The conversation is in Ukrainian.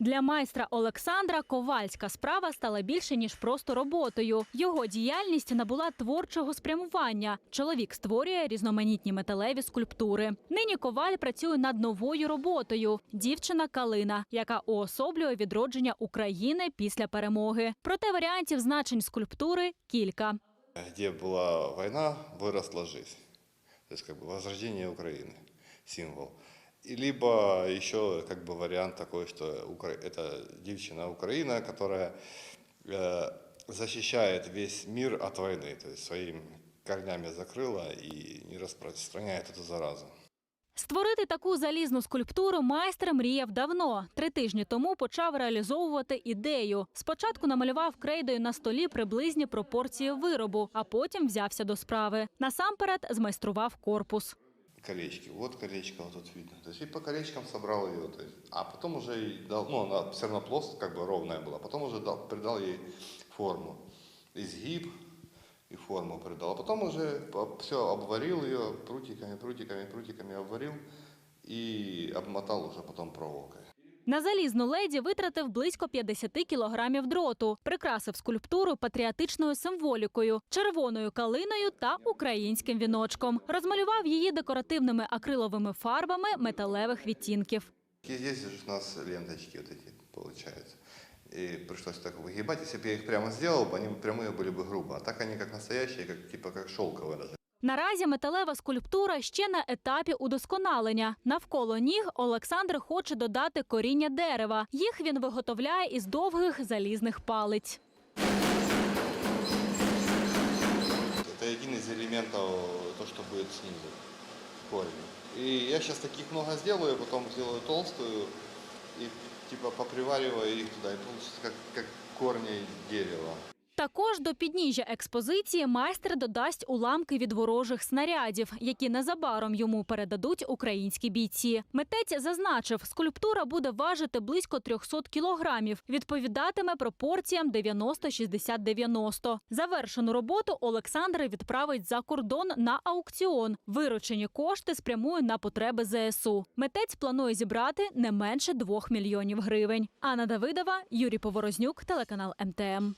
Для майстра Олександра ковальська справа стала більше ніж просто роботою. Його діяльність набула творчого спрямування. Чоловік створює різноманітні металеві скульптури. Нині коваль працює над новою роботою. Дівчина Калина, яка уособлює відродження України після перемоги. Проте варіантів значень скульптури кілька. Где была война, выросла жизнь. То есть как бы возрождение Украины, символ. И либо еще как бы вариант такой, что Укра- это девчина Украина, которая э, защищает весь мир от войны, то есть своими корнями закрыла и не распространяет эту заразу. Створити таку залізну скульптуру майстер мріяв давно. Три тижні тому почав реалізовувати ідею. Спочатку намалював крейдою на столі приблизні пропорції виробу, а потім взявся до справи. Насамперед змайстрував корпус. Колечки, вот колечко вот тут видно. То есть и по колечкам собрал ее. То есть, а потом уже дал, ну она все равно плоская, как бы ровная была. Потом уже дал, придал ей форму. Изгиб и форму придал. А потом уже все обварил ее прутиками, прутиками, прутиками обварил и обмотал уже потом проволокой. На залізну леді витратив близько 50 кілограмів дроту, прикрасив скульптуру патріотичною символікою, червоною калиною та українським віночком. Розмалював її декоративними акриловими фарбами металевих відтінків. И здесь же у нас ленточки вот эти получаются. И пришлось так выгибать. Если бы я их прямо сделал, бы, они бы прямые были бы грубо. А так они как настоящие, как, типа как шелковые даже. Наразі металева скульптура ще на етапі удосконалення. Навколо ніг Олександр хоче додати коріння дерева. Їх він виготовляє із довгих залізних палиць. Это один из элементов, то, что будет снизу, корень. И я сейчас таких много сделаю, потом сделаю толстую и типа попривариваю их туда, и получится как, как корни дерева. Також до підніжжя експозиції майстер додасть уламки від ворожих снарядів, які незабаром йому передадуть українські бійці. Митець зазначив, скульптура буде важити близько 300 кілограмів, відповідатиме пропорціям 90-60-90. Завершену роботу Олександр відправить за кордон на аукціон. Виручені кошти спрямує на потреби ЗСУ. Митець планує зібрати не менше 2 мільйонів гривень. Анна Давидова, Юрій Поворознюк, телеканал МТМ.